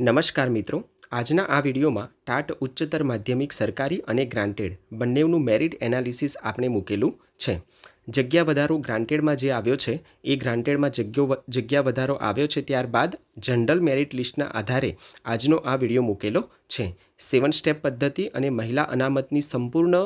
નમસ્કાર મિત્રો. આજના આ વિડીયોમાં ટાટ ઉચ્ચતર માધ્યમિક સરકારી અને ગ્રાન્ટેડ બંનેનું મેરિટ એનાલિસિસ આપણે મૂકેલું છે. જગ્યા વધારો ગ્રાન્ટેડમાં જે આવ્યો છે, એ ગ્રાન્ટેડમાં જગ્યો જગ્યા વધારો આવ્યો છે ત્યારબાદ જનરલ મેરિટ લિસ્ટના આધારે આજનો આ વીડિયો મૂકેલો છે. સેવન સ્ટેપ પદ્ધતિ અને મહિલા અનામતની સંપૂર્ણ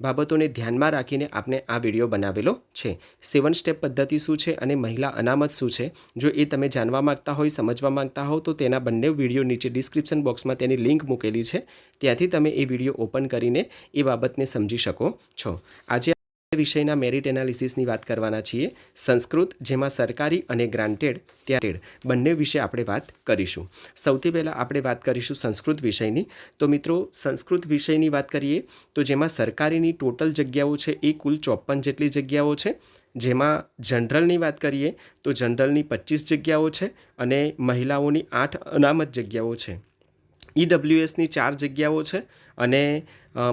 બાબતોને ધ્યાનમાં રાખીને આપણે આ વીડિયો બનાવેલો છે. સેવન સ્ટેપ પદ્ધતિ શું છે અને મહિલા અનામત શું છે? જો એ તમે જાણવા માંગતા હોય, સમજવા માંગતા હો, તો તેના બંને વીડિયો નીચે ડિસ્ક્રિપ્શન બોક્સમાં તેની લિંક મૂકેલી છે. ત્યાંથી તમે એ વીડિયો ઓપન કરીને એ બાબતને સમજી શકો છો. આજે વિષયના મેરિટ એનાલિસિસની વાત કરવાના છીએ, સંસ્કૃત, જેમાં સરકારી અને ગ્રાન્ટેડ ત્યારે બંને વિશે આપણે વાત કરીશું. સૌથી પહેલાં આપણે વાત કરીશું સંસ્કૃત વિષયની. તો મિત્રો, સંસ્કૃત વિષયની વાત કરીએ, તો જેમાં સરકારીની ટોટલ જગ્યાઓ છે એ કુલ ચોપન જેટલી જગ્યાઓ છે. જેમાં જનરલની વાત કરીએ, તો જનરલની પચીસ જગ્યાઓ છે અને મહિલાઓની આઠ અનામત જગ્યાઓ છે. ઈડબ્લ્યુએસની ચાર જગ્યાઓ છે અને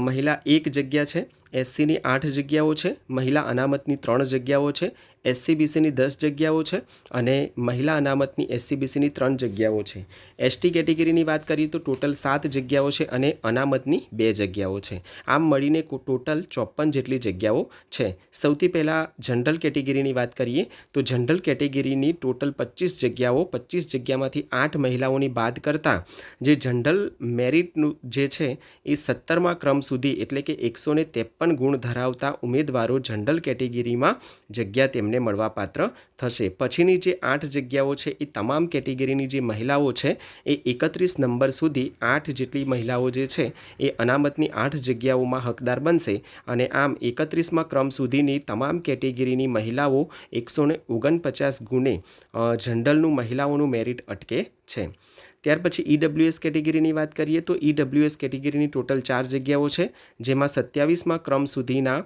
મહિલા એક જગ્યા છે, એસસીની આઠ જગ્યાઓ છે, મહિલા અનામતની ત્રણ જગ્યાઓ છે, એસસીબીસીની દસ જગ્યાઓ છે અને મહિલા અનામતની એસસીબીસીની ત્રણ જગ્યાઓ છે. એસટી કેટેગરીની વાત કરીએ તો ટોટલ સાત જગ્યાઓ છે અને અનામતની બે જગ્યાઓ છે. આમ મળીને ટોટલ ચોપન જેટલી જગ્યાઓ છે. સૌથી પહેલાં જનરલ કેટેગરીની વાત કરીએ તો જનરલ કેટેગરીની ટોટલ પચીસ જગ્યાઓ, પચીસ જગ્યામાંથી આઠ મહિલાઓની બાદ કરતાં જે જનરલ મેરિટનું જે છે એ સત્તરમા ક્રમ સુધી એટલે કે એકસો ને ગુણ ધરાવતા ઉમેદવારો જનરલ કેટેગરીમાં જગ્યા તેમને મળવાપાત્ર થશે. પછીની જે આઠ જગ્યાઓ છે એ તમામ કેટેગરીની જે મહિલાઓ છે, એ એકત્રીસ નંબર સુધી આઠ જેટલી મહિલાઓ જે છે, એ અનામતની આઠ જગ્યાઓમાં હકદાર બનશે. અને આમ એકત્રીસમાં ક્રમ સુધીની તમામ કેટેગરીની મહિલાઓ એકસો ઓગણપચાસ ગુણે જનરલનું મહિલાઓનું મેરિટ અટકે છે. ત્યાર પછી ઈડબ્લ્યુએસ કેટેગરીની વાત કરીએ તો ઈડબ્લ્યુએસ કેટેગરીની ટોટલ ચાર જગ્યાઓ છે, જેમાં સત્યાવીસમાં ક્રમ સુધીના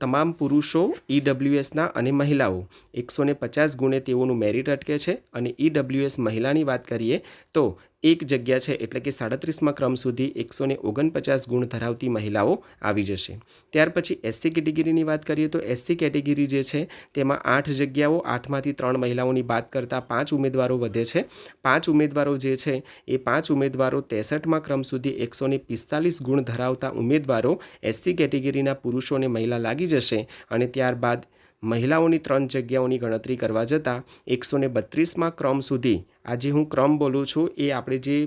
તમામ પુરુષો ઈડબ્લ્યુએસના અને મહિલાઓ. એકસો ને પચાસ ગુણે તેઓનું મેરિટ અટકે છે અને ઈડબ્લ્યુએસ મહિલાની વાત કરીએ તો એક જગ્યા છે એટલે કે સાડત્રીસમાં ક્રમ સુધી એકસો ઓગણપચાસ ગુણ ધરાવતી મહિલાઓ આવી જશે. ત્યાર પછી એસસી કેટેગરીની વાત કરીએ તો એસસી કેટેગરી જે છે તેમાં આઠ જગ્યાઓ, આઠમાંથી ત્રણ મહિલાઓની બાદ કરતાં પાંચ ઉમેદવારો વધે છે પાંચ ઉમેદવારો જે છે, એ પાંચ ઉમેદવારો ત્રેસઠમાં ક્રમ સુધી એકસો પિસ્તાલીસ ગુણ ધરાવતા ઉમેદવારો એસસી કેટેગરીના પુરુષો અને મહિલા લાગી જશે અને ત્યારબાદ મહિલાઓની ત્રણ જગ્યાઓની ગણતરી કરવા જતાં એકસો ને બત્રીસમાં ક્રમ સુધી આજે હું ક્રમ બોલું છું એ આપણે જે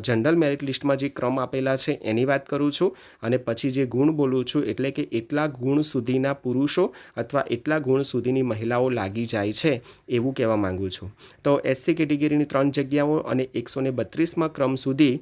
જનરલ મેરિટ લિસ્ટમાં જે ક્રમ આપેલા છે એની વાત કરું છું અને પછી જે ગુણ બોલું છું એટલે કે એટલા ગુણ સુધીના પુરુષો અથવા એટલા ગુણ સુધીની મહિલાઓ લાગી જાય છે એવું કહેવા માંગુ છું. તો એસસી કેટેગરીની ત્રણ જગ્યાઓ અને એકસો ને બત્રીસમાં ક્રમ સુધી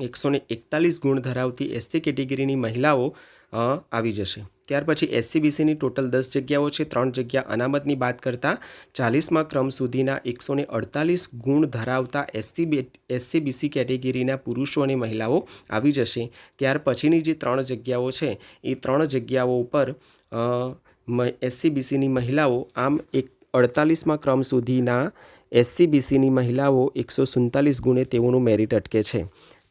એકસો એકતાલીસ ગુણ ધરાવતી એસસી કેટેગરીની મહિલાઓ આવી જશે. ત્યાર પછી એસસીબીસીની ટોટલ દસ જગ્યાઓ છે. ત્રણ જગ્યા અનામતની વાત કરતાં ચાલીસમાં ક્રમ સુધીના એકસો અડતાલીસ ગુણ ધરાવતા એસસી એસસીબીસી કેટેગરીના પુરુષો અને મહિલાઓ આવી જશે. ત્યાર પછીની જે ત્રણ જગ્યાઓ છે, એ ત્રણ જગ્યાઓ ઉપર એસસીબીસીની મહિલાઓ આમ એક અડતાલીસમાં ક્રમ સુધીના એસસીબીસીની મહિલાઓ એકસો સુડતાલીસ ગુણે તેઓનું મેરિટ અટકે છે.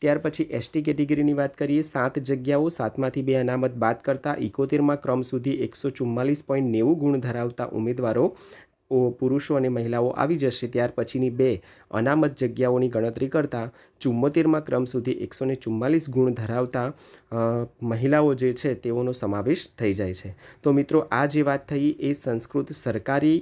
ત્યાર પછી એસટી કેટેગરીની વાત કરીએ, સાત જગ્યાઓ, સાતમાંથી બે અનામત બાદ કરતાં ઇકોતેરમાં ક્રમ સુધી એકસો ચુમ્માલીસ પોઈન્ટ નેવું ગુણ ધરાવતા ઉમેદવારો પુરુષો અને મહિલાઓ આવી જશે. ત્યાર પછીની બે અનામત જગ્યાઓની ગણતરી કરતાં ચુમ્મોતેરમાં ક્રમ સુધી એકસો ને ચુમ્માલીસ ગુણ ધરાવતા મહિલાઓ જે છે તેઓનો સમાવેશ થઈ જાય છે. તો મિત્રો, આ જે વાત થઈ એ સંસ્કૃત સરકારી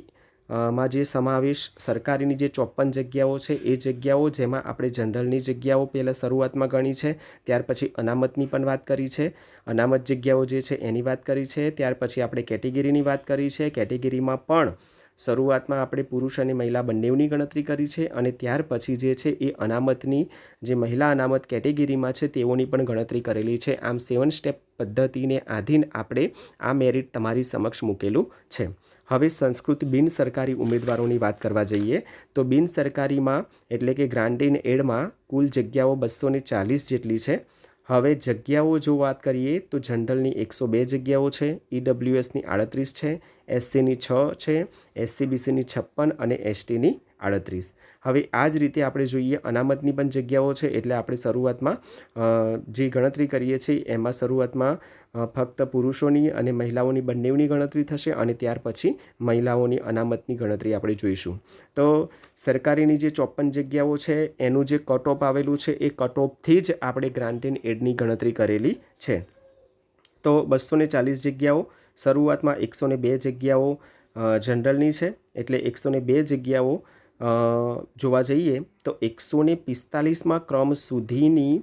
માં જે સમાવેશ સરકારીની જે ચોપન જગ્યાઓ છે, એ જગ્યાઓ જેમાં આપણે જનરલની જગ્યાઓ પહેલાં શરૂઆતમાં ગણી છે, ત્યાર પછી અનામતની પણ વાત કરી છે. અનામત જગ્યાઓ જે છે એની વાત કરી છે, ત્યાર પછી આપણે કેટેગરીની વાત કરી છે. કેટેગરીમાં પણ શરૂઆતમાં આપણે પુરુષ અને મહિલા બંનેની ગણતરી કરી છે અને ત્યાર પછી જે છે એ અનામતની જે મહિલા અનામત કેટેગરીમાં છે તેઓની પણ ગણતરી કરેલી છે. આમ સેવન સ્ટેપ પદ્ધતિને આધીન આપણે આ મેરિટ તમારી સમક્ષ મૂકેલું છે. હવે સંસ્કૃત બિન સરકારી ઉમેદવારોની વાત કરવા જઈએ તો બિન સરકારીમાં એટલે કે ગ્રાન્ટ ઇન એડમાં કુલ જગ્યાઓ બસો ચાલીસ જેટલી છે. હવે જગ્યાઓ જો વાત કરીએ તો જનરલની એકસો બે જગ્યાઓ છે ઈડબ્લ્યુએસની આડત્રીસ છે એસસીની છ છે એસસીબીસીની છપ્પન અને એસટીની આડત્રીસ. હવે આ જ રીતે આપણે જોઈએ અનામતની પણ જગ્યાઓ છે, એટલે આપણે શરૂઆતમાં જે ગણતરી કરીએ છીએ, એમાં શરૂઆતમાં ફક્ત પુરુષોની અને મહિલાઓની બંનેની ગણતરી થશે અને ત્યાર પછી મહિલાઓની અનામતની ગણતરી આપણે જોઈશું. તો સરકારીની જે ચોપન જગ્યાઓ છે, એનું જે કટઓફ આવેલું છે, એ કટઓફથી જ આપણે ગ્રાન્ટ ઇન એડની ગણતરી કરેલી છે. તો બસો ચાલીસ જગ્યાઓ, શરૂઆતમાં એકસો ને બે જગ્યાઓ જનરલની છે, એટલે એકસો બે જગ્યાઓ જોવા જઈએ તો એકસો ને પિસ્તાલીસમાં ક્રમ સુધીની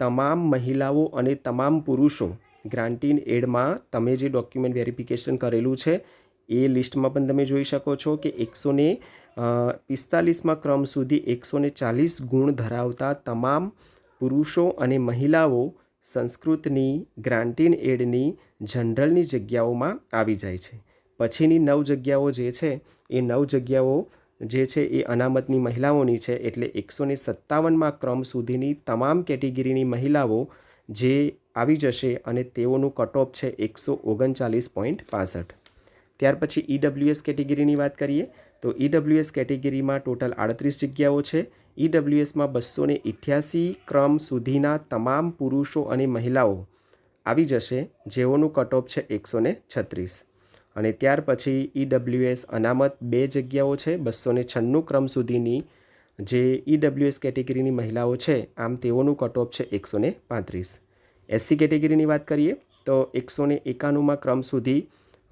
તમામ મહિલાઓ અને તમામ પુરુષો ગ્રાન્ટીન એડમાં તમે જે ડોક્યુમેન્ટ વેરિફિકેશન કરેલું છે, એ લિસ્ટમાં પણ તમે જોઈ શકો છો કે એકસો ને પિસ્તાલીસમાં ક્રમ સુધી એકસો ને ચાલીસ ગુણ ધરાવતા તમામ પુરુષો અને મહિલાઓ સંસ્કૃતની ગ્રાન્ટીન એડની જનરલની જગ્યાઓમાં આવી જાય છે. પછીની નવ જગ્યાઓ જે છે, એ નવ જગ્યાઓ જે છે એ અનામતની મહિલાઓની છે એટલે એકસો ને સત્તાવનમાં ક્રમ સુધીની તમામ કેટેગરીની મહિલાઓ જે આવી જશે અને તેઓનું કટઓફ છે એકસો ઓગણચાલીસ પોઈન્ટ પાસઠ. ત્યાર પછી ઈડબ્લ્યુએસ કેટેગરીની વાત કરીએ, તો ઈડબ્લ્યુએસ કેટેગરીમાં ટોટલ આડત્રીસ જગ્યાઓ છે. ઈડબ્લ્યુએસમાં બસો ને ક્રમ સુધીના તમામ પુરુષો અને મહિલાઓ આવી જશે, જેઓનું કટઓફ છે એકસો ને છત્રીસ. અને ત્યાર પછી ઈડબ્લ્યુએસ અનામત બે જગ્યાઓ છે બસો ને છન્નું ક્રમ સુધીની જે ઈડબ્લ્યુએસ કેટેગરીની મહિલાઓ છે, આમ તેઓનું કટઓફ છે એકસો ને પાંત્રીસ એસસી કેટેગરીની વાત કરીએ, તો એકસો ને એકાણુંમાં ક્રમ સુધી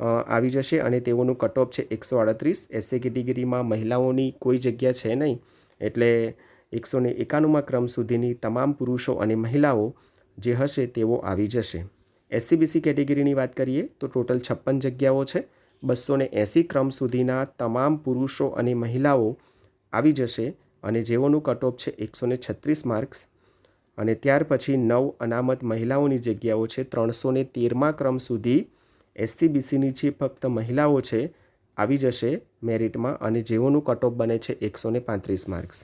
આવી જશે અને તેઓનું કટઓફ છે એકસો અડત્રીસ એસસી કેટેગરીમાં મહિલાઓની કોઈ જગ્યા છે નહીં, એટલે એકસો ને એકાણુંમાં ક્રમ સુધીની તમામ પુરુષો અને મહિલાઓ જે હશે તેઓ આવી જશે. એસસીબીસી કેટેગરીની વાત કરીએ તો ટોટલ છપ્પન જગ્યાઓ છે. બસો એંસી ક્રમ સુધીના તમામ પુરુષો અને મહિલાઓ આવી જશે અને જેઓનું કટઓફ છે એકસો છત્રીસ માર્ક્સ અને ત્યાર પછી નવ અનામત મહિલાઓની જગ્યાઓ છે. ત્રણસો ને તેરમા ક્રમ સુધી એસસીબીસીની જે ફક્ત મહિલાઓ છે આવી જશે મેરિટમાં અને જેઓનું કટઓફ બને છે એકસો ને પાંત્રીસ માર્ક્સ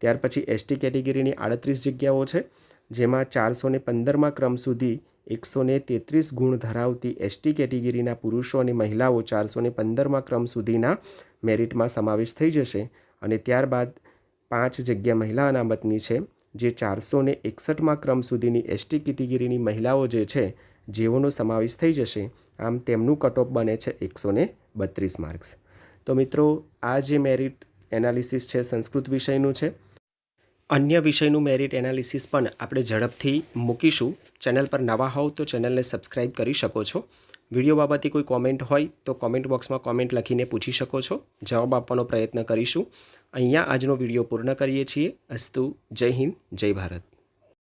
ત્યાર પછી એસટી કેટેગરીની આડત્રીસ જગ્યાઓ છે. જેમાં ચારસો ને પંદરમાં ક્રમ સુધી એકસો ને તેત્રીસ ગુણ ધરાવતી એસટી કેટેગરીના પુરુષો અને મહિલાઓ ચારસો ને પંદરમાં ક્રમ સુધીના મેરિટમાં સમાવેશ થઈ જશે. અને ત્યારબાદ પાંચ જગ્યા મહિલા અનામતની છે, જે ચારસો ને એકસઠમાં ક્રમ સુધીની એસટી કેટેગરીની મહિલાઓ જે છે, જેઓનો સમાવેશ થઈ જશે. આમ તેમનું કટઓફ બને છે એકસો ને બત્રીસ માર્ક્સ તો મિત્રો, આ જે મેરિટ એનાલિસિસ છે સંસ્કૃત વિષયનું છે અન્ય વિષયનું મેરિટ એનાલિસિસ પણ આપણે ઝડપથી મૂકીશું. ચેનલ પર નવા હોવ તો ચેનલને સબસ્ક્રાઈબ કરી શકો છો. વીડિયો બાબતે કોઈ કોમેન્ટ હોય તો કોમેન્ટ બોક્સમાં કોમેન્ટ લખીને પૂછી શકો છો. જવાબ આપવાનો પ્રયત્ન કરીશું. અહીંયા આજનો વીડિયો પૂર્ણ કરીએ છીએ. અસ્તુ, જય હિન્દ, જય ભારત.